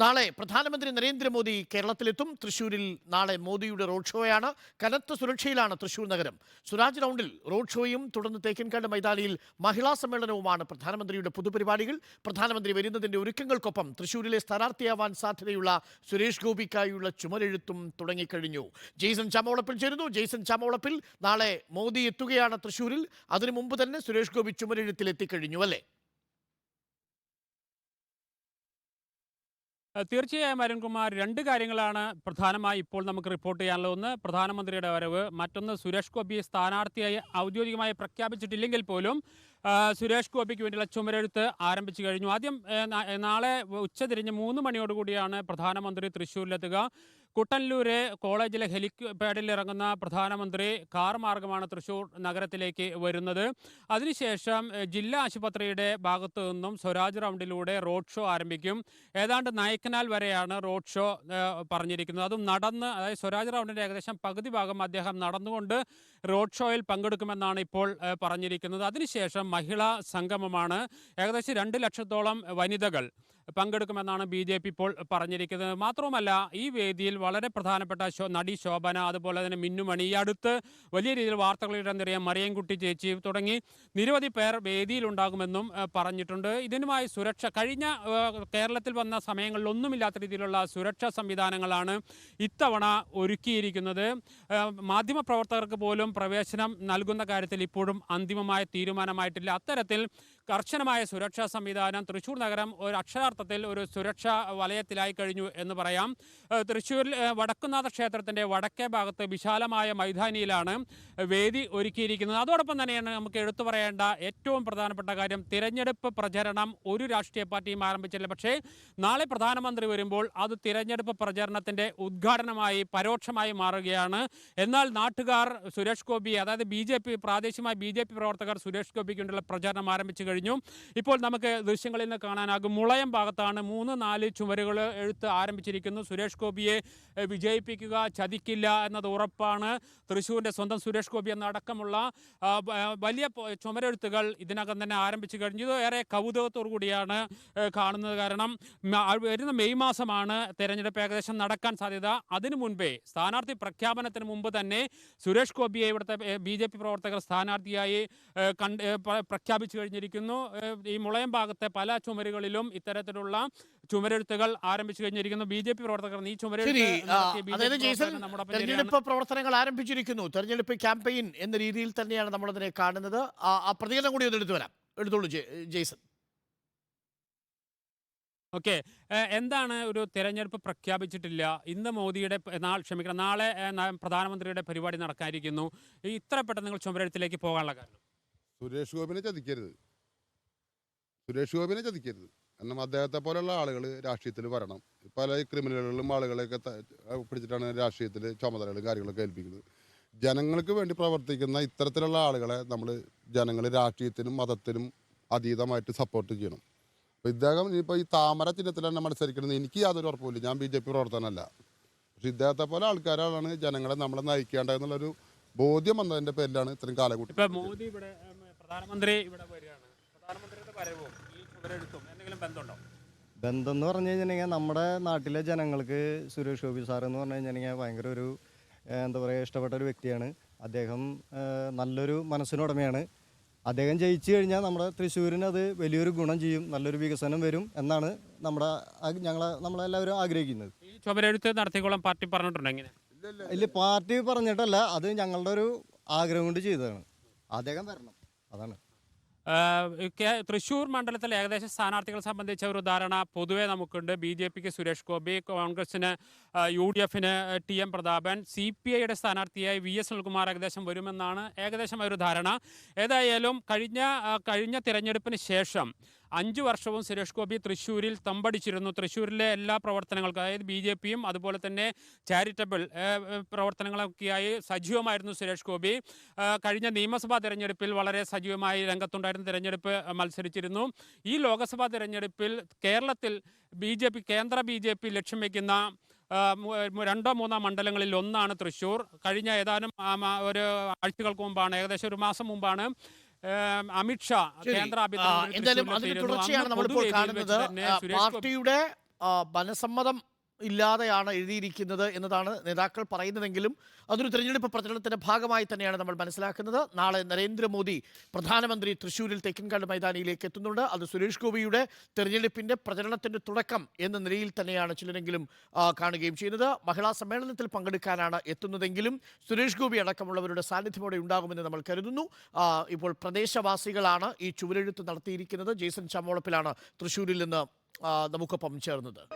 നാളെ പ്രധാനമന്ത്രി നരേന്ദ്രമോദി കേരളത്തിലെത്തും. തൃശൂരിൽ നാളെ മോദിയുടെ റോഡ് ഷോയാണ്. കനത്ത സുരക്ഷയിലാണ് തൃശൂർ നഗരം. സുരാജ് റൗണ്ടിൽ റോഡ് ഷോയും തുടർന്ന് തേക്കിൻകാട് മൈതാനിയിൽ മഹിളാ സമ്മേളനവുമാണ് പ്രധാനമന്ത്രിയുടെ പൊതുപരിപാടികൾ. പ്രധാനമന്ത്രി വരുന്നതിന്റെ ഒരുക്കങ്ങൾക്കൊപ്പം തൃശൂരിലെ സ്ഥാനാർത്ഥിയാവാൻ സാധ്യതയുള്ള സുരേഷ് ഗോപിക്കായുള്ള ചുമരെഴുത്തും തുടങ്ങിക്കഴിഞ്ഞു. ജെയ്സൺ ചാമോളപ്പിൽ ചേരുന്നു. ജെയ്സൺ ചാമോളപ്പിൽ നാളെ മോദി എത്തുകയാണ് തൃശൂരിൽ അതിനു മുമ്പ് തന്നെ സുരേഷ് ഗോപി ചുമരെഴുത്തിൽ എത്തിക്കഴിഞ്ഞു അല്ലേ? തീർച്ചയായും അരുൺകുമാർ രണ്ട് കാര്യങ്ങളാണ് പ്രധാനമായി ഇപ്പോൾ നമുക്ക് റിപ്പോർട്ട് ചെയ്യാനുള്ളത്. ഒന്ന് പ്രധാനമന്ത്രിയുടെ വരവ്. മറ്റൊന്ന് സുരേഷ് ഗോപി സ്ഥാനാർത്ഥിയായി ഔദ്യോഗികമായി പ്രഖ്യാപിച്ചിട്ടില്ലെങ്കിൽ പോലും സുരേഷ് ഗോപിക്ക് വേണ്ടിയുള്ള ചുമരെഴുത്ത് ആരംഭിച്ചു കഴിഞ്ഞു. ആദ്യം നാളെ ഉച്ചതിരിഞ്ഞ് മൂന്ന് മണിയോടുകൂടിയാണ് പ്രധാനമന്ത്രി തൃശ്ശൂരിലെത്തുക. കുട്ടന്നൂര് കോളേജിലെ ഹെലിപാഡിൽ ഇറങ്ങുന്ന പ്രധാനമന്ത്രി കാർ മാർഗമാണ് തൃശ്ശൂർ നഗരത്തിലേക്ക് വരുന്നത്. അതിനുശേഷം ജില്ലാ ആശുപത്രിയുടെ ഭാഗത്തു നിന്നും സ്വരാജ് റൗണ്ടിലൂടെ റോഡ് ഷോ ആരംഭിക്കും. ഏതാണ്ട് നയക്കനാൽ വരെയാണ് റോഡ് ഷോ പറഞ്ഞിരിക്കുന്നത്. അതും നടന്ന് അതായത് സ്വരാജ് റൗണ്ടിന്റെ ഏകദേശം പകുതി ഭാഗം അദ്ദേഹം നടന്നുകൊണ്ട് റോഡ് ഷോയിൽ പങ്കെടുക്കുമെന്നാണ് ഇപ്പോൾ പറഞ്ഞിരിക്കുന്നത്. അതിനുശേഷം മഹിളാ സംഗമമാണ്. ഏകദേശം രണ്ട് ലക്ഷത്തോളം വനിതകൾ പങ്കെടുക്കുമെന്നാണ് ബി ജെ പി ഇപ്പോൾ പറഞ്ഞിരിക്കുന്നത്. മാത്രവുമല്ല ഈ വേദിയിൽ വളരെ പ്രധാനപ്പെട്ട നടി ശോഭന അതുപോലെ തന്നെ മിന്നുമണി ഈ അടുത്ത് വലിയ രീതിയിൽ വാർത്തകളിടാൻ നിറയെ മറിയൻകുട്ടി ചേച്ചി തുടങ്ങി നിരവധി പേർ വേദിയിലുണ്ടാകുമെന്നും പറഞ്ഞിട്ടുണ്ട്. ഇതിനുമായി സുരക്ഷ കഴിഞ്ഞ കേരളത്തിൽ വന്ന സമയങ്ങളിലൊന്നുമില്ലാത്ത രീതിയിലുള്ള സുരക്ഷാ സംവിധാനങ്ങളാണ് ഇത്തവണ ഒരുക്കിയിരിക്കുന്നത്. മാധ്യമപ്രവർത്തകർക്ക് പോലും പ്രവേശനം നൽകുന്ന കാര്യത്തിൽ ഇപ്പോഴും അന്തിമമായ തീരുമാനമായിട്ടില്ല. അത്തരത്തിൽ കർശനമായ സുരക്ഷാ സംവിധാനം. തൃശ്ശൂർ നഗരം ഒരു അക്ഷരാർത്ഥത്തിൽ ഒരു സുരക്ഷാ വലയത്തിലായി കഴിഞ്ഞു എന്ന് പറയാം. തൃശ്ശൂരിൽ വടക്കുന്നാഥ ക്ഷേത്രത്തിന്റെ വടക്കേ ഭാഗത്ത് വിശാലമായ മൈതാനിയിലാണ് വേദി ഒരുക്കിയിരിക്കുന്നത്. അതോടൊപ്പം തന്നെയാണ് നമുക്ക് എടുത്തു പറയേണ്ട ഏറ്റവും പ്രധാനപ്പെട്ട കാര്യം തിരഞ്ഞെടുപ്പ് പ്രചരണം ഒരു രാഷ്ട്രീയ പാർട്ടിയും ആരംഭിച്ചില്ല. പക്ഷേ നാളെ പ്രധാനമന്ത്രി വരുമ്പോൾ അത് തിരഞ്ഞെടുപ്പ് പ്രചരണത്തിന്റെ ഉദ്ഘാടനമായി പരോക്ഷമായി മാറുകയാണ്. എന്നാൽ നാട്ടുകാർ സുരേഷ് ഗോപി അതായത് ബി പ്രാദേശികമായ ബി പ്രവർത്തകർ സുരേഷ് ഗോപിക്ക് വേണ്ടിയുള്ള പ്രചരണം ആരംഭിച്ചു കഴിഞ്ഞു. ഇപ്പോൾ നമുക്ക് ദൃശ്യങ്ങളിൽ നിന്ന് കാണാനാകും. മുളയം ഭാഗത്താണ് മൂന്ന് നാല് ചുമരുകൾ എഴുത്ത് ആരംഭിച്ചിരിക്കുന്നു. സുരേഷ് ഗോപിയെ വിജയിപ്പിക്കുക ചതിക്കില്ല എന്നത് ഉറപ്പാണ്. തൃശ്ശൂരിന്റെ സ്വന്തം സുരേഷ് ഗോപി എന്നടക്കമുള്ള വലിയ ചുമരെഴുത്തുകൾ ഇതിനകം തന്നെ ആരംഭിച്ചു കഴിഞ്ഞു. ഏറെ കൗതുകത്തോടു കൂടിയാണ് കാണുന്നത്. കാരണം വരുന്ന മെയ് മാസമാണ് തെരഞ്ഞെടുപ്പ് ഏകദേശം നടക്കാൻ സാധ്യത. അതിനു മുൻപേ സ്ഥാനാർത്ഥി പ്രഖ്യാപനത്തിന് മുമ്പ് തന്നെ സുരേഷ് ഗോപിയെ ഇവിടുത്തെ ബി പ്രവർത്തകർ സ്ഥാനാർത്ഥിയായി കണ്ട് പ്രഖ്യാപിച്ചു കഴിഞ്ഞിരിക്കുന്നു. ഏഹ്, ഈ മുളയം ഭാഗത്തെ പല ചുമരുകളിലും ഇത്തരത്തിലുള്ള ചുമരെഴുത്തുകൾ ആരംഭിച്ചു കഴിഞ്ഞിരിക്കുന്നു. ബി ജെ പി പ്രവർത്തകർ ഈ തെരഞ്ഞെടുപ്പ് പ്രവർത്തനങ്ങൾ ആരംഭിച്ചിരിക്കുന്നു. തെരഞ്ഞെടുപ്പ് ക്യാമ്പയിൻ എന്ന രീതിയിൽ തന്നെയാണ് നമ്മളതിനെ കാണുന്നത്. ആ പ്രതികരണം കൂടി ഒന്ന് എടുത്തു വരാം. എടുത്തോളൂ ജെയ്സൺ. ഓക്കെ. എന്താണ് ഒരു തെരഞ്ഞെടുപ്പ് പ്രഖ്യാപിച്ചിട്ടില്ല? ഇന്ന് മോദിയുടെ നാളെ നാൾ ക്ഷമിക്കണം നാളെ പ്രധാനമന്ത്രിയുടെ പരിപാടി നടക്കാനിരിക്കുന്നു. ഈ ഇത്ര പെട്ടെന്ന് നിങ്ങൾ ചുമരെഴുത്തിലേക്ക് പോകാനുള്ള കാരണം? സുരേഷ് ഗോപിനെ ചതിക്കരുത്. സുരേഷ് ഗോപിനെ ചതിക്കരുത്. കാരണം അദ്ദേഹത്തെ പോലെയുള്ള ആളുകൾ രാഷ്ട്രീയത്തിൽ വരണം. പല ക്രിമിനലുകളിലും ആളുകളെയൊക്കെ പിടിച്ചിട്ടാണ് രാഷ്ട്രീയത്തിൽ ചുമതലകളും കാര്യങ്ങളൊക്കെ ഏൽപ്പിക്കുന്നത്. ജനങ്ങൾക്ക് വേണ്ടി പ്രവർത്തിക്കുന്ന ഇത്തരത്തിലുള്ള ആളുകളെ നമ്മൾ ജനങ്ങൾ രാഷ്ട്രീയത്തിനും മതത്തിനും അതീതമായിട്ട് സപ്പോർട്ട് ചെയ്യണം. അപ്പോൾ ഇദ്ദേഹം ഇപ്പോൾ ഈ താമര ചിഹ്നത്തിൽ തന്നെ മത്സരിക്കുന്നത്. എനിക്ക് യാതൊരു ഉറപ്പുമില്ല. ഞാൻ ബി ജെ പി പ്രവർത്തനമല്ല പക്ഷെ ഇദ്ദേഹത്തെ പോലെ ആൾക്കാരാണ് ജനങ്ങളെ നമ്മളെ നയിക്കേണ്ടതെന്നുള്ളൊരു ബോധ്യം വന്നതിന്റെ പേരിലാണ് ഇത്രയും കാലഘട്ടം കൂട്ടി പ്രധാനമന്ത്രി ഇവിടെ പ്രധാനമന്ത്രിയുടെ വരവും? ഈ ചുമരെഴുത്തും എന്തെങ്കിലും ബന്ധമുണ്ടോ? ബന്ധം എന്ന് പറഞ്ഞു കഴിഞ്ഞിട്ടുണ്ടെങ്കിൽ നമ്മുടെ നാട്ടിലെ ജനങ്ങൾക്ക് സുരേഷ് ഗോപി സാർ എന്ന് പറഞ്ഞു കഴിഞ്ഞിട്ടുണ്ടെങ്കിൽ ഭയങ്കര ഒരു എന്താ പറയുക ഇഷ്ടപ്പെട്ട ഒരു വ്യക്തിയാണ്. അദ്ദേഹം നല്ലൊരു മനസ്സിനുടമയാണ്. അദ്ദേഹം ജയിച്ചു കഴിഞ്ഞാൽ നമ്മുടെ തൃശ്ശൂരിന് അത് വലിയൊരു ഗുണം ചെയ്യും നല്ലൊരു വികസനം വരും എന്നാണ് നമ്മുടെ ഞങ്ങളെ നമ്മളെല്ലാവരും ആഗ്രഹിക്കുന്നത്. ഈ ചുമരെഴുത്ത് നടത്തിക്കോളാം പാർട്ടി പറഞ്ഞിട്ടുണ്ടെങ്കിൽ ഇല്ല പാർട്ടി പറഞ്ഞിട്ടല്ല അത് ഞങ്ങളുടെ ഒരു ആഗ്രഹം കൊണ്ട് ചെയ്തതാണ്. അദ്ദേഹം വരണം അതാണ്. തൃശ്ശൂർ മണ്ഡലത്തിൽ ഏകദേശം സ്ഥാനാർത്ഥികളെ സംബന്ധിച്ച ഒരു ധാരണ പൊതുവേ നമുക്കുണ്ട്. ബി ജെ പിക്ക് സുരേഷ് ഗോപി കോൺഗ്രസിന് യു ഡി എഫിന് T M Prathapan C P ഐയുടെ സ്ഥാനാർത്ഥിയായി വി എസ് സുനിൽകുമാർ ഏകദേശം വരുമെന്നാണ് ഏകദേശം ഒരു ധാരണ. ഏതായാലും കഴിഞ്ഞ കഴിഞ്ഞ തിരഞ്ഞെടുപ്പിന് ശേഷം അഞ്ച് വർഷവും സുരേഷ് ഗോപി തൃശ്ശൂരിൽ തമ്പടിച്ചിരുന്നു. തൃശ്ശൂരിലെ എല്ലാ പ്രവർത്തനങ്ങൾക്കും അതായത് ബി ജെ പിയും അതുപോലെ തന്നെ ചാരിറ്റബിൾ പ്രവർത്തനങ്ങളൊക്കെയായി സജീവമായിരുന്നു സുരേഷ് ഗോപി. കഴിഞ്ഞ നിയമസഭാ തെരഞ്ഞെടുപ്പിൽ വളരെ സജീവമായി രംഗത്തുണ്ടായിരുന്ന തെരഞ്ഞെടുപ്പ് മത്സരിച്ചിരുന്നു. ഈ ലോക്സഭാ തെരഞ്ഞെടുപ്പിൽ കേരളത്തിൽ ബി ജെ പി കേന്ദ്ര ബി ജെ പി ലക്ഷ്യം വയ്ക്കുന്ന രണ്ടോ മൂന്നോ മണ്ഡലങ്ങളിൽ ഒന്നാണ് തൃശ്ശൂർ. കഴിഞ്ഞ ഏതാനും ഒരു ആഴ്ചകൾക്ക് മുമ്പാണ് ഏകദേശം ഒരു മാസം മുമ്പാണ് അമിത്ഷാ. കേന്ദ്ര എന്തായാലും അതിന് തുടർച്ചയാണ് നമ്മളിപ്പോൾ കാണുന്നത് പാർട്ടിയുടെ മനസമ്മതം ഇല്ലാതെയാണ് എഴുതിയിരിക്കുന്നത് എന്നതാണ് നേതാക്കൾ പറയുന്നതെങ്കിലും അതൊരു തെരഞ്ഞെടുപ്പ് പ്രചരണത്തിന്റെ ഭാഗമായി തന്നെയാണ് നമ്മൾ മനസ്സിലാക്കുന്നത്. നാളെ നരേന്ദ്രമോദി പ്രധാനമന്ത്രി തൃശ്ശൂരിൽ തെക്കിൻകാട് മൈതാനിയിലേക്ക് എത്തുന്നുണ്ട്. അത് സുരേഷ് ഗോപിയുടെ തെരഞ്ഞെടുപ്പിന്റെ പ്രചരണത്തിന്റെ തുടക്കം എന്ന നിലയിൽ തന്നെയാണ് ചിലരെങ്കിലും കാണുകയും ചെയ്യുന്നത്. മഹിളാ സമ്മേളനത്തിൽ പങ്കെടുക്കാനാണ് എത്തുന്നതെങ്കിലും സുരേഷ് ഗോപി അടക്കമുള്ളവരുടെ സാന്നിധ്യമോടെ ഉണ്ടാകുമെന്ന് നമ്മൾ കരുതുന്നു. ഇപ്പോൾ പ്രദേശവാസികളാണ് ഈ ചുവരെഴുത്ത് നടത്തിയിരിക്കുന്നത്. ജെയ്സൺ ചമ്മോളപ്പിലാണ് തൃശ്ശൂരിൽ നിന്ന് Nabucco Pamçarını da.